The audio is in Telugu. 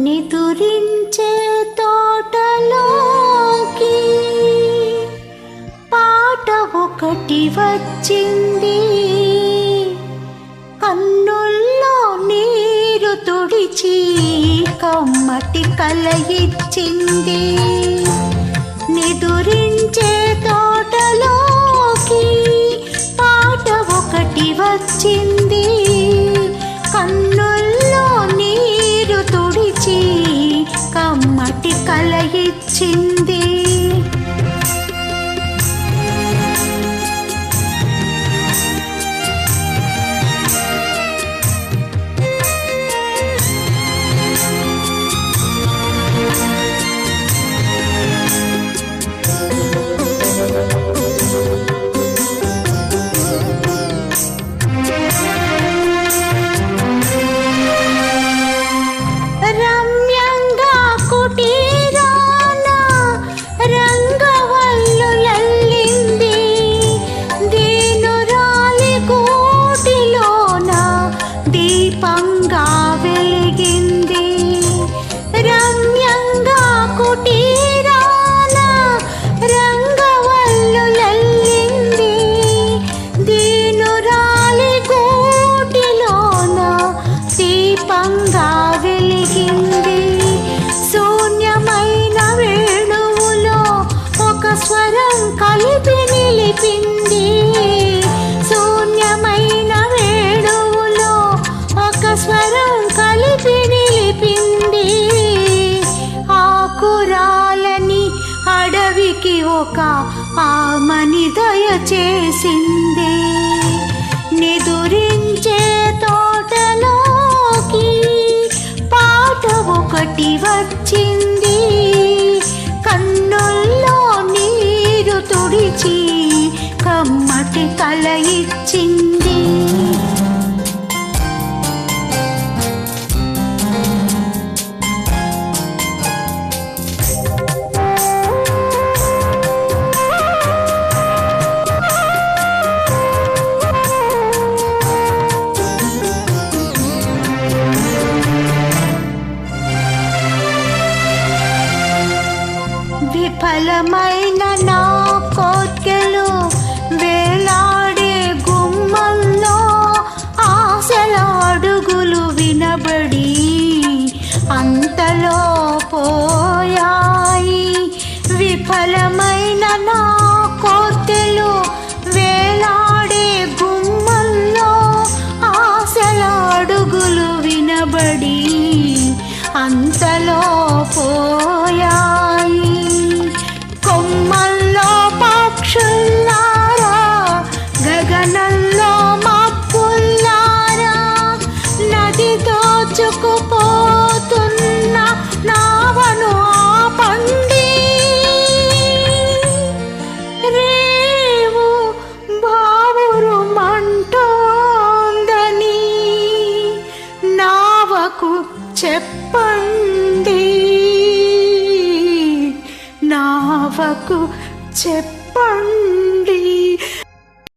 నిదురించే తోటలోకి పాట ఒకటి వచ్చింది. కన్నుల్లో నీరు తుడిచి కమ్మటి కలయిచ్చింది. నాటి కలయిచ్చింది. దీపంగా వెలిగింది శూన్యమైన వేణువులో ఒక స్వరం కలిపి నిలిపింది. శూన్యమైన వేణువులో ఒక స్వరం కలిపి నిలిపింది. ఆకురాలని అడవికి ఒక ఆమని దయచేసింది వచ్చింది. కన్నుల్లో నీరు తుడిచి కమ్మటి కల ఫలమైన నా కోర్కెలు వేలాడే గుమ్మల్లో ఆశల అడుగులు వినబడి అంతలో పోయాయి. విఫలమైన నా కోర్కెలు వేలాడే గుమ్మల్లో ఆశల అడుగులు వినబడి అంతలో పోయాయి. దోచుకుపోతున్న నావను ఆపండి. రేవు బావురు మంటోందని నావకు చెప్పండి. నావకు చెప్పండి.